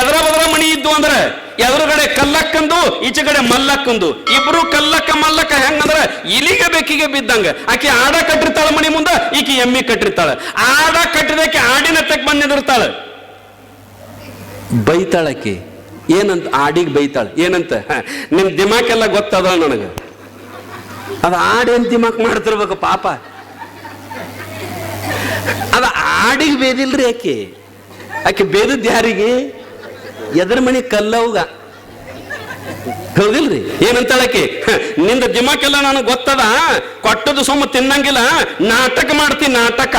ಎದರ ಬದರ ಮಣಿ ಇದ್ದು ಅಂದ್ರೆ ಎದುರುಗಡೆ ಕಲ್ಲಕ್ಕಂದು, ಈಚೆಗಡೆ ಮಲ್ಲಕ್ಕಂದು. ಇಬ್ರು ಕಲ್ಲಕ್ಕ ಮಲ್ಲಕ್ಕ ಹೆಂಗಂದ್ರ ಇಲಿಗೆ ಬೆಕ್ಕಿಗೆ ಬಿದ್ದಂಗ. ಆಕೆ ಆಡ ಕಟ್ಟಿರ್ತಾಳ ಮಣಿ ಮುಂದ, ಈಕೆ ಎಮ್ಮಿ ಕಟ್ಟಿರ್ತಾಳ. ಆಡ ಕಟ್ಟಿದಕ್ಕೆ ಆಡಿನ ತೆಕ್ ಬಂದು ನಿಂದಿರ್ತಾಳ ಬೈತಾಳಕ್ಕೆ ಏನಂತ ಆಡಿಗೆ ಬೈತಾಳ. ಏನಂತ? ನಿಮ್ ದಿಮಾಕೆಲ್ಲ ಗೊತ್ತದ ನನಗೆ. ಅದ ಆಡೇನ್ ದಿಮಾಕ್ ಮಾಡ್ತಿರ್ಬೇಕು ಪಾಪ. ಅದ ಆಡಿಗೆ ಬೇದಿಲ್ರಿ ಆಕೆ. ಆಕೆ ಬೇದದ್ ಯಾರಿಗೆ? ಎದ್ರ ಮನೆ ಕಲ್ಲವ್ಗ. ಹೌದಿಲ್ರಿ? ಏನಂತಳಕಿ ನಿಂದ ದಿಮಾಕೆಲ್ಲ ನನಗೆ ಗೊತ್ತದ? ಕೊಟ್ಟದು ಸುಮ್ಮ ತಿನ್ನಂಗಿಲ್ಲ. ನಾಟಕ ಮಾಡ್ತೀನಿ ನಾಟಕ.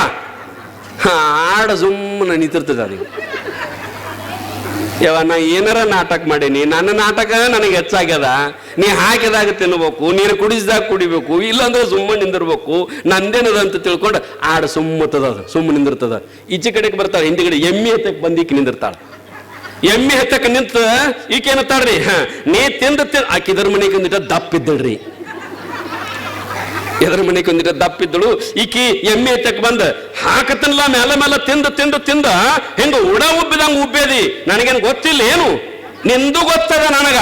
ಆಡ ಸುಮ್ಮನೆ ನಿಂತಿರ್ತದ ನೀವು ಯವ ನಾ ಏನಾರ ನಾಟಕ ಮಾಡೀನಿ. ನನ್ನ ನಾಟಕ ನನಗೆ ಹೆಚ್ಚಾಗ್ಯದ. ನೀ ಹಾಕಿದಾಗ ತಿನ್ಬೇಕು, ನೀನು ಕುಡಿಸಿದಾಗ ಕುಡಿಬೇಕು, ಇಲ್ಲಾಂದ್ರೆ ಸುಮ್ಮನೆ ನಿಂದಿರ್ಬೇಕು. ನಂದೇನದ ಅಂತ ತಿಳ್ಕೊಂಡು ಆಡ ಸುಮ್ಮತದ ಸುಮ್ಮ ನಿಂದಿರ್ತದ. ಈಚೆ ಕಡೆಗೆ ಬರ್ತಾಳೆ, ಹಿಂದಿಗಡೆ ಎಮ್ಮೆ ಹತ್ತಕ್ಕೆ ಬಂದಿಕ್ಕೆ ನಿಂದಿರ್ತಾಳೆ. ಎಮ್ಮೆ ಹತ್ತಕ್ಕೆ ನಿಂತ ಈಕೆ ಏನತ್ತಾಳ್ರಿ ಹ, ನೀ ತಿಂದ ತಿಂದ ಇದರ ಮನೆಗೆ ಒಂದಿಟ ದಪ್ಪಿದ್ದಳ್ರಿ. ಎದ್ರ ಮನೆಗೆ ಒಂದಿಟ ದಪ್ಪಿದ್ದಳು. ಈಕಿ ಎಮ್ಮೆ ಎತ್ತಕ್ ಬಂದ ಹಾಕತನ್ಲ ಮೇಲೆ ಮೇಲೆ ತಿಂದ ತಿಂದ ತಿಂದ, ಹಿಂಗ ಉಡ ಉಬ್ಬಿದಂಗ ಉಬ್ಬೇದಿ? ನನಗೇನು ಗೊತ್ತಿಲ್ಲ ಏನು? ನಿಂದು ಗೊತ್ತದ ನನಗ.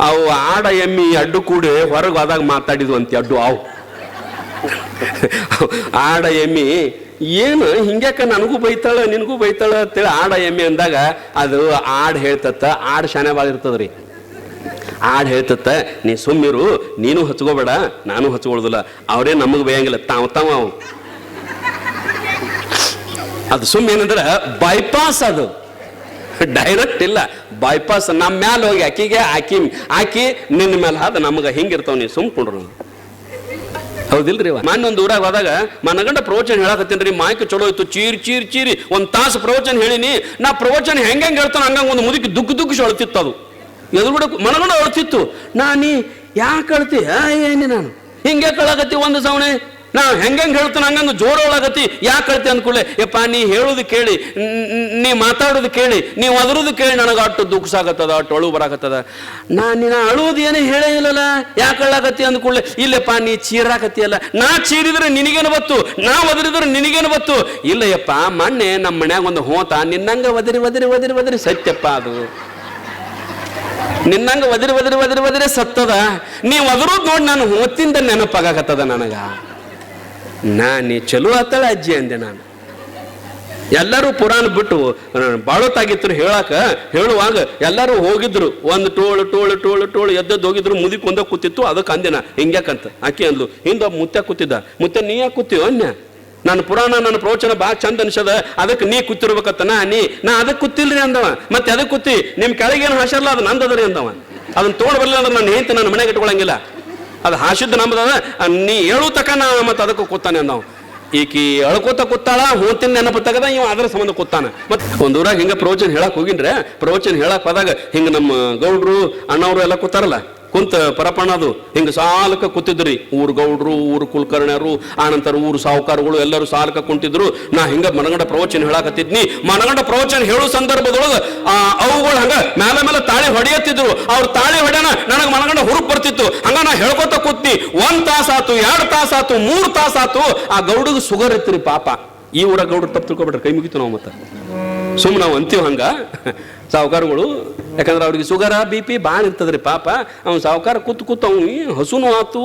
ಅವು ಆಡ ಎಮ್ಮಿ ಅಡ್ಡು ಕೂಡಿ ಹೊರಗೆ ಹೋದಾಗ ಮಾತಾಡಿದ್ವು ಅಡ್ಡು, ಅವು. ಆಡ ಎಮ್ಮಿ, ಏನು ಹಿಂಗ್ಯಾಕ ನನಗೂ ಬೈತಾಳ, ನಿನಗೂ ಬೈತಾಳ ಅಂತೇಳಿ ಆಡ ಎಮ್ಮಿ ಅಂದಾಗ ಅದು ಆಡ್ ಹೇಳ್ತತ್ತ, ಆಡ್ ಶಾನೆ ಭಾಳ ಇರ್ತದ್ರಿ. ಆಡ್ ಹೇಳ್ತತ್ತ, ನೀ ಸುಮ್ಮಿರು ನೀನು ಹಚ್ಕೋಬೇಡ, ನಾನು ಹಚ್ಕೊಳ್ದಿಲ್ಲ ಅವರೇ ನಮಗೆ ಬೇಯಂಗಿಲ್ಲ, ತಾವ ತಾವ ಅದು ಸುಮ್ಮ ಏನಂದ್ರ ಬೈಪಾಸ್ ಅದು. ಡೈರೆಕ್ಟ್ ಇಲ್ಲ. ಬೈಪಾಸ್ ನಮ್ಮ ಮ್ಯಾಲ ಹೋಗಿ ಆಕಿಗೆ ಆಕಿ ಆಕಿ ನಿನ್ನ ಮ್ಯಾಲ ಹಾದ ನಮಗೆ ಹಿಂಗಿರ್ತಾವ ನೀ ಸುಮ್ಕೊಂಡ್ರು. ಹೌದಿಲ್ರಿ ಮಾನ್ಯ ಒಂದು ಊರಾಗ ಹೋದಾಗ ಮನಗಂಡ ಪ್ರವಚನ ಹೇಳಕತ್ತೀನಿ ಮಾಯಕ ಚಲೋ ಇತ್ತು ಚೀರ್ ಚೀರ್, ಚೀರಿ. ಒಂದ್ ತಾಸು ಪ್ರವಚನ ಹೇಳಿನಿ, ನಾ ಪ್ರವಚನ ಹೆಂಗೆ ಹೆಂಗ್ ಹೇಳ್ತಾನ ಹಂಗಂಗ ಒಂದು ಮುದುಕಿ ದುಃಖ ದುಃಖ ಅಳ್ತಿತ್ತು ಅದು. ಎದುರುಗಡೆ ಮನಗಂಡ ಅಳ್ತಿತ್ತು. ನಾ ನೀ ಯಾಕೆ ಅಳ್ತಿ? ಏನಿ ನಾನು. ಹಿಂಗೆ ಕಳಕತ್ತಿ ಒಂದು ಸವಣೆ ನಾ ಹೆಂಗೆ ಹೇಳ್ತೇನೆ ಹಂಗಂದು ಜೋರ ಒಳಗತಿ ಯಾಕೆ ಕಳ್ತಿ ಅಂದ್ಕೊಳ್ಳೆ ಯಪ್ಪ, ನೀ ಹೇಳೋದು ಕೇಳಿ, ನ್- ನ್- ನೀ ಮಾತಾಡೋದು ಕೇಳಿ, ನೀವು ಅದರದು ಕೇಳಿ ನನಗೆ ಅಟ್ಟು ದುಃಖ ಸಾಗತ್ತದ ಅಟ್ಟು ಅಳು ಬರಾಕತ್ತದ. ನಾ ನಿನ್ನ ಅಳುವುದು ಏನೇ ಹೇಳೇ ಇಲ್ಲಲ್ಲ, ಯಾಕೆ ಅಳ್ಳಾಕತ್ತಿ ಅಂದ್ಕೊಳ್ಳೆ ಇಲ್ಲಪ್ಪ, ನೀ ಚೀರಾಕತ್ತಿಯಲ್ಲ. ನಾ ಚೀರಿದ್ರೆ ನಿನಗೇನು ಬತ್ತು? ನಾ ಒದರಿದ್ರೆ ನಿನಗೇನು ಬತ್ತು? ಇಲ್ಲ ಯಪ್ಪ ಮೊನ್ನೆ ನಮ್ಮ ಮನ್ಯಾಗ ಒಂದು ಹೋತ ನಿನ್ನಂಗ ಒದರಿ ಒದರಿ ಒದರಿ ಒದರಿ, ಸತ್ಯಪ್ಪ ಅದು. ನಿನ್ನಂಗ ಒದರಿ ಒದರಿ ಒದರಿ ಒದರಿ ಸತ್ತದ. ನೀ ಅದರೂ ನೋಡಿ ನಾನು ಹೊತ್ತಿಂದ ನೆನಪಾಗತ್ತದ ನನಗ. ನಾ ನೀ ಚಲೋ ಆತಳ ಅಜ್ಜಿ ಅಂದೆ ನಾನು. ಎಲ್ಲರೂ ಪುರಾಣ ಬಿಟ್ಟು ಬಾಳೋತಾಗಿತ್ತು ಹೇಳಾಕ, ಹೇಳುವಾಗ ಎಲ್ಲರೂ ಹೋಗಿದ್ರು. ಒಂದು ಟೋಳು ಟೋಳು ಟೋಳು ಟೋಳು ಎದ್ದದ್ದು ಹೋಗಿದ್ರು ಮುದಿ ಕುಂದ ಕೂತಿತ್ತು, ಅದಕ್ಕೆ ಅಂದಿನ ಹಿಂಗ್ಯಾಕಂತ. ಆಕೆ ಅಂದ್ಲು, ಹಿಂದ ಮುತ್ತೆ ಕೂತಿದ್ದ. ಮುತ್ತೆ ನೀ ಯಾಕೆ ಕೂತೀವ ಅನ್ಯ? ನನ್ನ ಪುರಾಣ, ನನ್ನ ಪ್ರವಚನ ಭಾಳ ಚಂದ ಅನ್ಸದ, ಅದಕ್ಕೆ ನೀ ಕೂತಿರ್ಬೇಕತ್ತ ನಾ, ನೀ, ನಾ ಅದಕ್ಕೆ ಕೂತಿಲ್ರಿ ಅಂದವ. ಮತ್ತೆ ಅದಕ್ಕೆ ಕೂತಿ, ನಿಮ್ ಕೆಳಗೇನು ಹಾಸಲ್ಲ ಅದು ನಂದದ್ರಿ ಅಂದವ. ಅದನ್ನ ತೋಡ್ ಬರ್ಲಿಲ್ಲ ಅಂದ್ರೆ ನಾನು ಹೆಂತ ನನ್ನ ಮನೆಗೆ ಇಟ್ಕೊಳಂಗಿಲ್ಲ. ಅದು ಹಾಸಿದ್ದು ಅಹ್, ನೀ ಹೇಳು ತಕ ನಾ ಮತ್ತೆ ಅದಕ್ಕೆ ಕೂತಾನೆ ನಾವು ಈಕಿ ಅಳ್ಕೋತ ಕೂತಾಳ ಹೋತಿನ ನೆನಪು ತಗದ ಇವ ಅದರ ಸಂಬಂಧ ಕೂತಾನ. ಮತ್ತೆ ಒಂದೂರಾಗ ಹಿಂಗ ಪ್ರವಚನ ಹೇಳಕ್ ಹೋಗಿನ್ರೆ ಪ್ರವಚನ ಹೇಳಕ್ ಹೋದಾಗ ಹಿಂಗ ನಮ್ಮ ಗೌಡ್ರು ಅಣ್ಣವರು ಎಲ್ಲ ಕೂತಾರಲ್ಲ? ಕುಂತ ಪರಪಣದು ಹಿಂಗೆ ಸಾಲಕ ಕೂತಿದ್ರಿ. ಊರು ಗೌಡ್ರು, ಊರು ಕುಲಕರ್ಣಿಯರು, ಆನಂತರ ಊರು ಸಾಹುಕಾರಗಳು ಎಲ್ಲರೂ ಸಾಲಕ ಕುಂತಿದ್ರು. ನಾ ಹಿಂಗ ಮನಗಂಡ ಪ್ರವಚನ ಹೇಳಾಕತ್ತಿದ್ನಿ. ಮನಗಂಡ ಪ್ರವಚನ ಹೇಳೋ ಸಂದರ್ಭದೊಳಗ ಅವುಗಳು ಹಂಗ ಮೇಲೆ ಮೇಲೆ ತಾಳಿ ಹೊಡೆಯತ್ತಿದ್ರು. ಅವ್ರ ತಾಳಿ ಹೊಡೆಯೋಣ ನನಗೆ ಮನಗಂಡ ಹುರುಪ್ ಬರ್ತಿತ್ತು. ಹಂಗ ನಾ ಹೇಳ್ಕೊತ ಕೂತ್ನಿ. ಒಂದ್ ತಾಸಾತು ಎರಡ್ ತಾಸಾತು ಮೂರ್ ತಾಸಾತು ಆ ಗೌಡಗ ಸುಗರ್ ಇತ್ತು ಪಾಪ. ಈ ಊರ ಗೌಡ್ರು ತಪ್ಪು ತಿಳ್ಕೊಬಿಟ್ರೆ ಕೈ ಮುಗಿತು ನಾವು ಮತ್ತೆ. ಸುಮ್ಮನೆ ನಾವು ಅಂತೀವಿ ಹಂಗ. ಸಾವುಕಾರಗಳು. ಯಾಕಂದ್ರೆ ಅವ್ರಿಗೆ ಸುಗರ ಬಿ ಪಿ ಭಾಳ ಇರ್ತದ್ರಿ ಪಾಪ. ಅವ್ನು ಸಾಹುಕಾರ ಕೂತು ಕೂತು ಅವ್ನು ಹಸುನು ಆತು.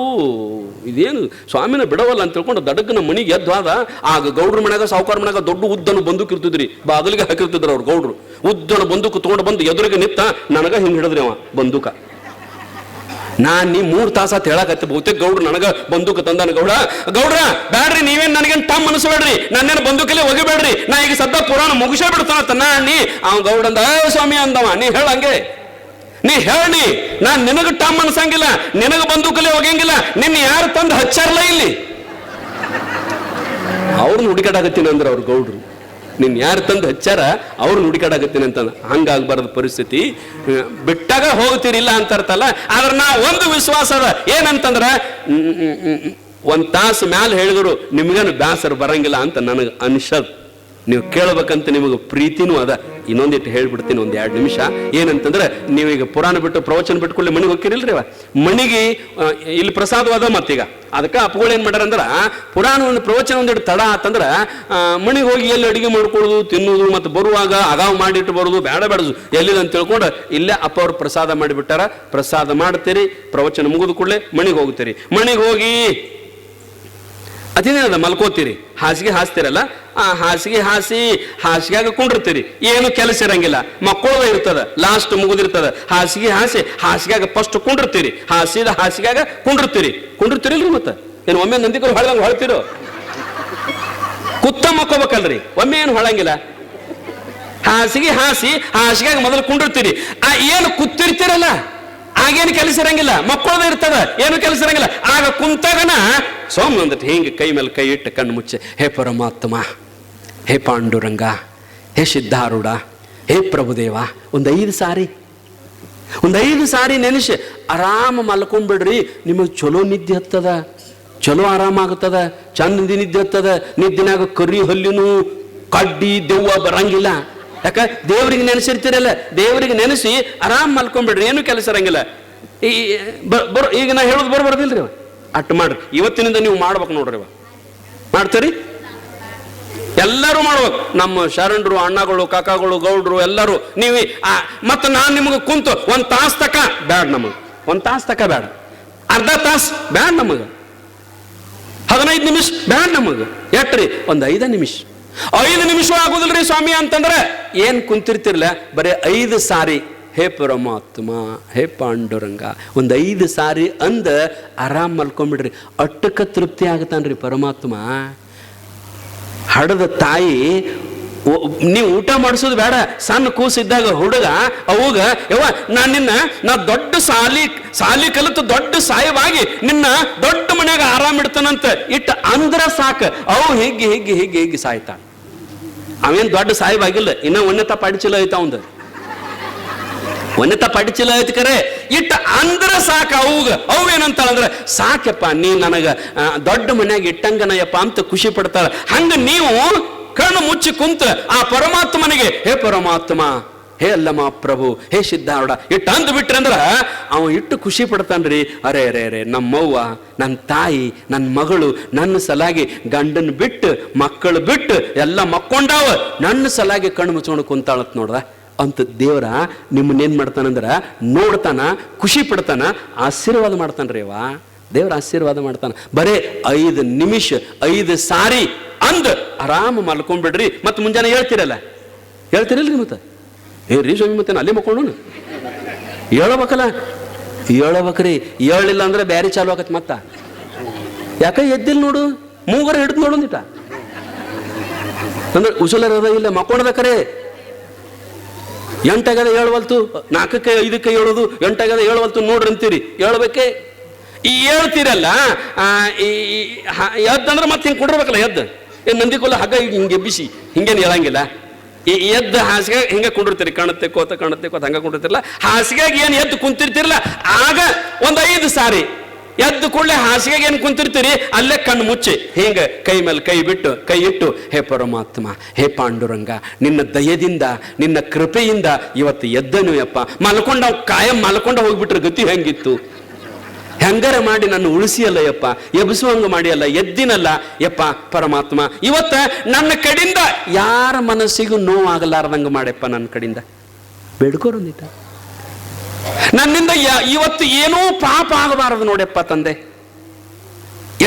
ಇದೇನು ಸ್ವಾಮಿನ ಬಿಡವಲ್ಲ ಅಂತ ತಿಳ್ಕೊಂಡು ದಡಕ್ಕನ ಮನಿಗೆ ಎದ್ದು ಆದ. ಆಗ ಗೌಡ್ರ ಮನ್ಯಾಗ ಸಾಹುಕಾರ ಮನ್ಯಾಗ ದೊಡ್ಡ ಉದ್ದನ ಬಂದು ಇರ್ತಿದ್ರಿ. ಬಾದಲಿಗೆ ಹಾಕಿರ್ತಿದ್ರು ಅವ್ರು ಗೌಡ್ರು. ಉದ್ದನ ಬಂದೂಕು ತೊಗೊಂಡು ಬಂದು ಎದುರಿಗೆ ನಿತ್ತ ನನಗ ಹಿಂಗೆ ಹಿಡಿದ್ರಿ ಅವ ಬಂದೂಕ. ನಾನ್ ನೀ ತಾಸು ತಾಸ ಹೇಳಕತ್ತೆ ಬಹುತೇಕ ಗೌಡ್ರು ನನಗೆ ಬಂದೂಕ ತಂದಾನ ಗೌಡ. ಗೌಡ್ರ, ಬ್ಯಾಡ್ರಿ ನೀವೇನ್ ನನಗೇನ್ ತಮ್ಮ ಅನಿಸ್ಬೇಡ್ರಿ ನನ್ನೇನು ಬಂದೂಕಲ್ಲೇ ಒಗಿಬೇಡ್ರಿ. ನಾ ಈಗ ಸದ್ದ ಪುರಾಣ ಮುಗಿಸೇ ಬಿಡ್ತಾನ ನಾ ನೀ, ಅವ ಗೌಡ ಅಂದ ಸ್ವಾಮಿ ಅಂದವ. ನೀ ಹೇಳಂಗೆ ನೀ ಹೇಳಿ ನಾನ್ ನಿನಗ ಟಮ್ ಅನ್ಸಂಗಿಲ್ಲ ನಿನಗ ಬಂದೂಕಲ್ಲೇ ಒಗಂಗಿಲ್ಲ ನಿನ್ನ ಯಾರು ತಂದು ಹಚ್ಚಾರಲ್ಲ ಇಲ್ಲಿ? ಅವ್ರನ್ನ ಹುಡುಕಾಡಕತ್ತೀನಿ ಅಂದ್ರೆ ಅವ್ರು ಗೌಡ್ರು. ನಿನ್ ಯಾರು ತಂದು ಹಚ್ಚಾರ, ಅವ್ರು ಹುಡುಕಾಡಕತ್ತೀನಿ ಅಂತ ಹಂಗಾಗ್ಬಾರ್ದು ಪರಿಸ್ಥಿತಿ. ಬಿಟ್ಟಾಗ ಹೋಗ್ತಿರಿಲ್ಲ ಅಂತ ಅರ್ಥಲ್ಲ, ಆದ್ರೆ ನಾ ಒಂದು ವಿಶ್ವಾಸ ಅದ. ಏನಂತಂದ್ರ ಒಂದ್ ತಾಸು ಮ್ಯಾಲ ಹೇಳಿದ್ರು, ನಿಮ್ಗೇನು ಬ್ಯಾಸರ ಬರಂಗಿಲ್ಲ ಅಂತ ನನಗೆ ಅನ್ಸದ್. ನೀವು ಕೇಳಬೇಕಂತ ನಿಮಗೆ ಪ್ರೀತಿನೂ ಅದ. ಇನ್ನೊಂದಿಟ್ಟು ಹೇಳ್ಬಿಡ್ತೀನಿ ಒಂದ್ ಎರಡು ನಿಮಿಷ. ಏನಂತಂದ್ರೆ ನೀವೀಗ ಪುರಾಣ ಬಿಟ್ಟು ಪ್ರವಚನ ಬಿಟ್ಟು ಕೂಡಲೇ ಮಣಿಗೆ ಹೋಗಿರಿಲ್ರಿ ಮಣಿಗೆ ಇಲ್ಲಿ ಪ್ರಸಾದವಾದ ಮತ್ತೀಗ. ಅದಕ್ಕೆ ಅಪ್ಪಗಳು ಏನು ಮಾಡ್ಯಾರ ಅಂದ್ರ ಪುರಾಣ ಒಂದು ಪ್ರವಚನ ಒಂದಿಟ್ಟು ತಡ ಆತಂದ್ರೆ ಮಣಿಗೆ ಹೋಗಿ ಎಲ್ಲಿ ಅಡಿಗೆ ಮಾಡ್ಕೊಳ್ಳೋದು, ತಿನ್ನೋದು ಮತ್ತು ಬರುವಾಗ ಅಗಾವ್ ಮಾಡಿಟ್ಟು ಬರೋದು ಬೇಡ ಬೇಡದು ಎಲ್ಲಿದೆ ಅಂತ ತಿಳ್ಕೊಂಡು ಇಲ್ಲೇ ಅಪ್ಪ ಅವ್ರು ಪ್ರಸಾದ ಮಾಡಿಬಿಟ್ಟಾರ. ಪ್ರಸಾದ ಮಾಡ್ತೀರಿ, ಪ್ರವಚನ ಮುಗಿದು ಕೂಡಲೇ ಮಣಿಗೆ ಹೋಗ್ತೀರಿ. ಮಣಿಗೆ ಹೋಗಿ ಅದೇನದ ಮಲ್ಕೋತೀರಿ. ಹಾಸಿಗೆ ಹಾಸ್ತಿರಲ್ಲ? ಆ ಹಾಸಿಗೆ ಹಾಸಿ ಹಾಸಿಗೆ ಕುಂಡಿರ್ತೀರಿ. ಏನು ಕೆಲಸ ಇರಂಗಿಲ್ಲ. ಮಕ್ಕಳದ ಇರ್ತದ ಲಾಸ್ಟ್ ಮುಗಿದಿರ್ತದ. ಹಾಸಿಗೆ ಹಾಸಿ ಹಾಸಿಗೆ ಫಸ್ಟ್ ಕುಂಡಿರ್ತೀರಿ. ಹಾಸಿದ ಹಾಸಿಗೆ ಕುಂಡಿರ್ತೀರಿ. ಕುಂಡಿರ್ತೀರಿಲ್ರಿ ಮತ್ತೆ? ಏನು ಒಮ್ಮೆ ನಂದಿಕರು ಹೊಳಂಗ್ ಹೊಳ್ತಿರೋ? ಕುತ್ತ ಮಕ್ಕೋಬೇಕಲ್ರಿ. ಒಮ್ಮೆ ಏನು ಹೊಳಂಗಿಲ್ಲ ಹಾಸಿಗೆ ಹಾಸಿ ಹಾಸಿಗೆ ಮೊದಲು ಕುಂಡಿರ್ತೀರಿ. ಆ ಏನು ಕೂತಿರ್ತೀರಲ್ಲ ಆಗೇನು ಕೆಲಸ ಇರಂಗಿಲ್ಲ. ಮಕ್ಕಳದ ಇರ್ತದ. ಏನು ಕೆಲಸ ಇರಂಗಿಲ್ಲ. ಆಗ ಕುಂತಾಗನ ಸೋಮ್ ಅಂದ್ಬಿಟ್ಟು ಹಿಂಗೆ ಕೈ ಮೇಲೆ ಕೈ ಇಟ್ಟು ಕಣ್ಣು ಮುಚ್ಚೆ, ಹೇ ಪರಮಾತ್ಮ, ಹೇ ಪಾಂಡುರಂಗ, ಹೇ ಸಿದ್ಧಾರೂಢ, ಹೇ ಪ್ರಭುದೇವ, ಒಂದು ಐದು ಸಾರಿ, ಒಂದು ಐದು ಸಾರಿ ನೆನೆಸಿ ಆರಾಮ ಮಲ್ಕೊಂಡ್ಬಿಡ್ರಿ ನಿಮಗೆ ಚಲೋ ನಿದ್ದೆ ಹತ್ತದ, ಚಲೋ ಆರಾಮಾಗುತ್ತದ ಚಂದ ನಿದ್ದೆ ಹತ್ತದ, ನಿದ್ದಿನಾಗ ಕರಿ ಹಲ್ಲಿನೂ ಕಡ್ಡಿ ದೆವ್ವ ಬರಂಗಿಲ್ಲ. ಯಾಕ? ದೇವ್ರಿಗೆ ನೆನೆಸಿರ್ತೀರಲ್ಲ? ದೇವರಿಗೆ ನೆನೆಸಿ ಆರಾಮ್ ಮಲ್ಕೊಂಡ್ಬಿಡ್ರಿ ಏನು ಕೆಲಸ ಇರಂಗಿಲ್ಲ. ಈ ಬರೋ, ಈಗ ನಾ ಹೇಳೋದು ಬರ್ಬಾರ್ದಿಲ್ರಿ ಅವ ಅಟ್ ಮಾಡ್ರಿ. ಇವತ್ತಿನಿಂದ ನೀವು ಮಾಡ್ಬೇಕು ನೋಡ್ರಿ ಅವ ಮಾಡ್ತೀರಿ? ಎಲ್ಲರೂ ಮಾಡ್ಬೇಕು. ನಮ್ಮ ಶರಣರು, ಅಣ್ಣಗಳು, ಕಾಕಾಗಳು, ಗೌಡ್ರು ಎಲ್ಲರೂ, ನೀವು ಮತ್ತೆ ನಾನು ನಿಮಗೆ ಕುಂತು ಒಂದು ತಾಸು ತಕ ಬ್ಯಾಡ ನಮಗೆ. ಒಂದು ತಾಸು ತಕ ಬ್ಯಾಡ. ಅರ್ಧ ತಾಸು ಬ್ಯಾಡ ನಮಗೆ. ಹದಿನೈದು ನಿಮಿಷ ಬ್ಯಾಡ ನಮಗೆ. ಎಟ್ರಿ? ಒಂದು ಐದು ನಿಮಿಷ. ಐದು ನಿಮಿಷ ಆಗೋದಿಲ್ರಿ ಸ್ವಾಮಿ ಅಂತಂದ್ರೆ ಏನ್ ಕುಂತಿರ್ತಿರ್ಲ? ಬರೀ ಐದು ಸಾರಿ, ಹೇ ಪರಮಾತ್ಮ, ಹೇ ಪಾಂಡುರಂಗ, ಒಂದು ಐದು ಸಾರಿ ಅಂದ ಆರಾಮ್ ಮಲ್ಕೊಂಡ್ಬಿಡ್ರಿ ಅಟ್ಟಕ ತೃಪ್ತಿ ಆಗತಾನ್ರಿ ಪರಮಾತ್ಮ. ಹಡದ ತಾಯಿ ನೀವು ಊಟ ಮಾಡಿಸೋದು ಬೇಡ. ಸಣ್ಣ ಕೂಸಿದ್ದಾಗ ಹುಡುಗ, ಅವಾಗ, ಯವ್ವ, ನಾನು ನಿನ್ನ, ನಾ ದೊಡ್ಡ ಸಾಲಿ ಸಾಲಿ ಕಲಿತು ದೊಡ್ಡ ಸಾಯವಾಗಿ ನಿನ್ನ ದೊಡ್ಡ ಮನ್ಯಾಗ ಆರಾಮ ಇಡ್ತಾನಂತ ಇಟ್ಟ ಅಂದ್ರ ಸಾಕ. ಅವು ಹೀಗೆ ಹೀಗೆ ಹೀಗೆ ಹೀಗೆ ಸಾಯ್ತಾನ ಅವೇನ್ ದೊಡ್ಡ ಸಾಯಿವಾಗಿಲ್ಲ ಇನ್ನ ಉನ್ನತ ಪಡಿಚಿಲ್ಲ ಐತ ಅವಂದ. ಉನ್ನತ ಪಡಿಚಿಲ್ಲ ಐತಿ ಕರೆ. ಇಟ್ಟ ಅಂದ್ರ ಸಾಕ ಅವಾಗ. ಅವು ಏನಂತಾಳಂದ್ರ ಸಾಕಪ್ಪ ನೀ ನನಗ ದೊಡ್ಡ ಮನ್ಯಾಗ ಇಟ್ಟಂಗನಯ್ಯಪ್ಪ ಅಂತ ಖುಷಿ ಪಡ್ತಾಳ. ಹಂಗ ನೀವು ಕಣ್ಣು ಮುಚ್ಚಿ ಕುಂತ ಆ ಪರಮಾತ್ಮನಿಗೆ, ಹೇ ಪರಮಾತ್ಮ ಹೇ ಅಲ್ಲಮ್ಮ ಪ್ರಭು, ಹೇ ಸಿದ್ಧಾರೂಢ ಇಟ್ಟು ಅಂದು ಬಿಟ್ರಿ ಅಂದ್ರ ಅವ ಇಟ್ಟು ಖುಷಿ ಪಡ್ತಾನ್ರಿ. ಅರೆ ಅರೆ ಅರೆ, ನಮ್ಮವ್ವ ನನ್ನ ತಾಯಿ ನನ್ನ ಮಗಳು, ನನ್ನ ಸಲಾಗಿ ಗಂಡನ್ ಬಿಟ್ಟು, ಮಕ್ಕಳು ಬಿಟ್ಟು, ಎಲ್ಲ ಮಕ್ಕೊಂಡಾವ, ನನ್ನ ಸಲಾಗಿ ಕಣ್ಣು ಮುಚ್ಕೊಂಡು ಕುಂತಾಳತ್ ನೋಡ್ದ. ಅಂತ ದೇವ್ರ ನಿಮ್ಮನ್ನೇನ್ ಮಾಡ್ತಾನಂದ್ರ ನೋಡ್ತಾನ, ಖುಷಿ ಪಡ್ತಾನ, ಆಶೀರ್ವಾದ ಮಾಡ್ತಾನ್ರಿ ಅವ ದೇವ್ರ ಆಶೀರ್ವಾದ ಮಾಡ್ತಾನ. ಬರೇ ಐದು ನಿಮಿಷ, ಐದು ಸಾರಿ ಅಂದ್ ಆರಾಮ ಮಲ್ಕೊಂಡ್ಬಿಡ್ರಿ. ಮತ್ತೆ ಮುಂಜಾನೆ ಹೇಳ್ತಿರಲ್ಲ? ಹೇಳ್ತಿರಲ್ರಿ ಮತ್ತೆ? ಏ, ರೀ ಸ್ವಾಮಿ, ಮತ್ತೆ ಅಲ್ಲೇ ಮಕ್ಕೊಂಡು ಹೇಳಬೇಕಲ್ಲ ಹೇಳಬೇಕ್ರಿ ಹೇಳಿಲ್ಲ ಅಂದ್ರೆ ಬ್ಯಾರಿ ಚಾಲು ಆಗತ್ ಮತ್ತ. ಯಾಕ ಎದ್ದಿಲ್ಲ ನೋಡು? ಮೂಗರ ಹಿಡಿದು ನೋಡು ಅಂದಿಟ ಅಂದ್ರೆ ಉಸಲರದ ಇಲ್ಲ ಮಕ್ಕೊಂಡದ ಕರೆ ಎಂಟಾಗದ ಏಳ್ವಲ್ತು, ನಾಲ್ಕಕ್ಕೆ ಐದಕ್ಕೆ ಹೇಳೋದು ಎಂಟಾಗದ ಹೇಳವಲ್ತು ನೋಡ್ರಿ ಅಂತೀರಿ. ಹೇಳ್ಬೇಕೆ ಈ ಹೇಳ್ತೀರಲ್ಲ ಎದ್ದಂದ್ರೆ ಮತ್ತೆ ಹಿಂಗೆ ಕೊಡಿರ್ಬೇಕಲ್ಲ ಎದ್ದು. ಏನ್ ನಂದಿಕೊಲ್ಲ ಹಗ್ಗ ಹಿಂಗೆ ಎಬ್ಬಿಸಿ, ಹಿಂಗೇನು ಹೇಳಂಗಿಲ್ಲ. ಈ ಎದ್ದು ಹಾಸಿಗೆ ಹಿಂಗೆ ಕುಂಡಿರ್ತೀರಿ. ಕಾಣುತ್ತೆ ಕೋತ ಕಾಣುತ್ತೆ ಕೋತ, ಹಂಗೆ ಕುಂಡಿರ್ತಿರಲ್ಲ. ಹಾಸಿಗೆಗೆ ಏನು ಎದ್ದು ಕುಂತಿರ್ತಿರಲ್ಲ, ಆಗ ಒಂದು ಐದು ಸಾರಿ ಎದ್ದು ಕೂಡಲೇ ಹಾಸಿಗೆಗೆ ಏನು ಕುಂತಿರ್ತೀರಿ? ಅಲ್ಲೇ ಕಣ್ಣು ಮುಚ್ಚಿ. ಹಿಂಗ ಕೈ ಮೇಲೆ ಕೈ ಬಿಟ್ಟು, ಕೈ ಇಟ್ಟು, ಹೇ ಪರಮಾತ್ಮ, ಹೇ ಪಾಂಡುರಂಗ, ನಿನ್ನ ದಯದಿಂದ, ನಿನ್ನ ಕೃಪೆಯಿಂದ ಇವತ್ತು ಎದ್ದನು ಅಪ್ಪ ಮಲ್ಕೊಂಡು ಕಾಯಂ ಮಲ್ಕೊಂಡು ಹೋಗ್ಬಿಟ್ರೆ ಗತಿ ಹೆಂಗಿತ್ತು? ಹೆಂಗಾರ ಮಾಡಿ ನನ್ನ ಉಳಿಸಿಯಲ್ಲ ಯಪ್ಪ ಎಬ್ಸುವಂಗ ಮಾಡಿಯಲ್ಲ, ಎದ್ದಿನಲ್ಲ ಯಪ್ಪ ಪರಮಾತ್ಮ. ಇವತ್ತ ನನ್ನ ಕಡಿಂದ ಯಾರ ಮನಸ್ಸಿಗೂ ನೋವಾಗಲಾರ್ದಂಗ ಮಾಡಪ್ಪ ನನ್ನ ಕಡಿಂದ. ಬೇಡ್ಕೋರಂದಿಟ್ಟ ನನ್ನಿಂದ ಇವತ್ತು ಏನೂ ಪಾಪ ಆಗಬಾರದು ನೋಡಪ್ಪ ತಂದೆ.